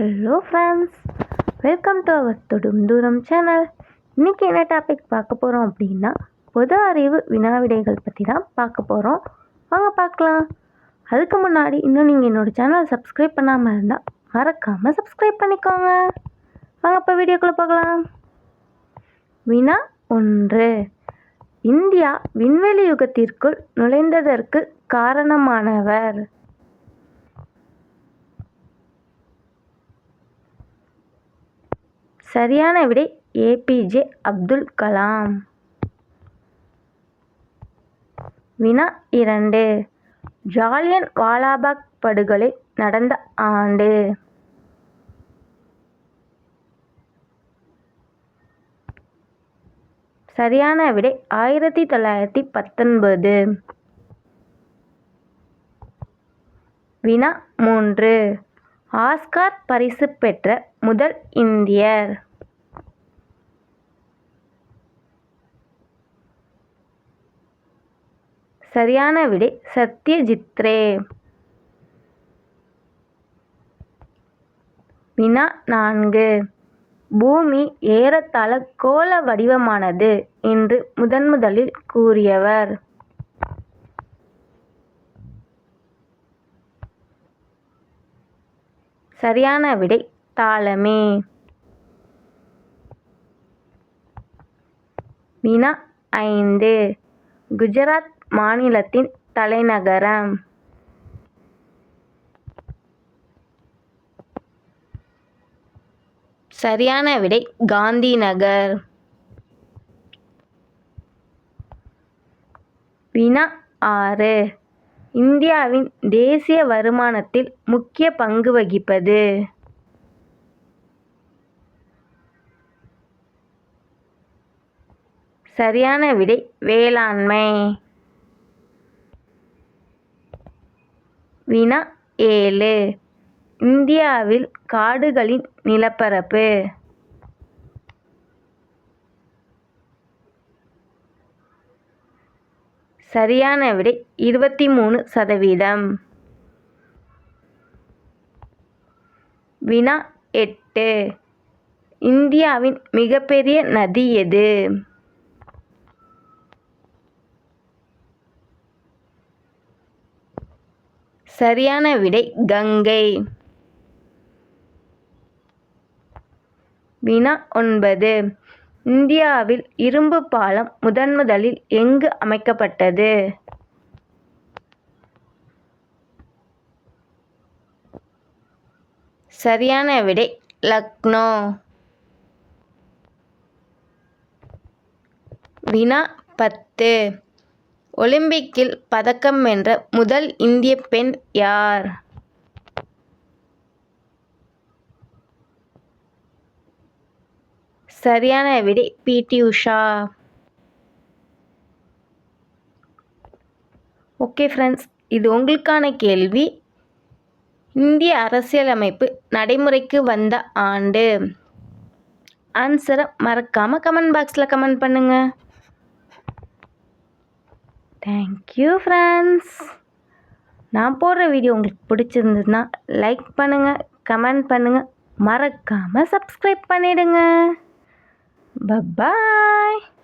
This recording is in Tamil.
Hello friends welcome to our Thodum Thooram channel இன்றைக்கி என்ன டாபிக் பார்க்க போகிறோம் அப்படின்னா பொது அறிவு வினாவிடைகள் பற்றி தான் பார்க்க போகிறோம் வாங்க பார்க்கலாம். அதுக்கு முன்னாடி இன்னும் நீங்கள் என்னோடய சேனலை சப்ஸ்கிரைப் பண்ணாமல் இருந்தால் மறக்காமல் சப்ஸ்கிரைப் பண்ணிக்கோங்க. வாங்க இப்போ வீடியோக்குள்ளே போகலாம். வினா ஒன்று. இந்தியா விண்வெளி யுகத்திற்குள் நுழைந்ததற்கு காரணமானவர். சரியான விடை ஏபிஜே அப்துல் கலாம். வினா இரண்டு. ஜாலியன் வாலாபாக் படுகொலை நடந்த ஆண்டு. சரியான விடை ஆயிரத்தி தொள்ளாயிரத்தி பத்தொன்பது. வினா மூன்று. ஆஸ்கார் பரிசு பெற்ற முதல் இந்தியர். சரியான விடை சத்யஜித்ரே. வினா நான்கு. பூமி ஏறத்தாழ கோள வடிவமானது என்று முதன்முதலில் கூறியவர். சரியான விடை காலமே வினா ஐந்து. குஜராத் மாநிலத்தின் தலைநகரம். சரியான விடை காந்தி நகர் வினா ஆறு. இந்தியாவின் தேசிய வருமானத்தில் முக்கிய பங்கு வகிப்பது. சரியான விடை வேளாண்மை. வினா ஏழு. இந்தியாவில் காடுகளின் நிலப்பரப்பு. சரியான விடை இருபத்தி மூணு சதவீதம். வினா எட்டு. இந்தியாவின் மிகப்பெரிய நதி எது? சரியான விடை கங்கை. வினா ஒன்பது. இந்தியாவில் இரும்பு பாலம் முதன்முதலில் எங்கு அமைக்கப்பட்டது? சரியான விடை லக்னோ. வினா பத்து. ஒலிம்பிக்கில் பதக்கம் வென்ற முதல் இந்திய பெண் யார்? சரியான விடை பிடி உஷா. ஓகே ஃப்ரெண்ட்ஸ் இது உங்களுக்கான கேள்வி. இந்திய அரசியலமைப்பு நடைமுறைக்கு வந்த ஆண்டு. ஆன்சரை மறக்காமல் கமெண்ட் பாக்ஸில் கமெண்ட் பண்ணுங்கள் தேங்க்யூ ஃப்ரெண்ட்ஸ் நான் போடுற வீடியோ உங்களுக்கு பிடிச்சிருந்ததுன்னா லைக் பண்ணுங்கள் கமெண்ட் பண்ணுங்கள் மறக்காமல் சப்ஸ்கிரைப் பண்ணிவிடுங்க Bye-bye.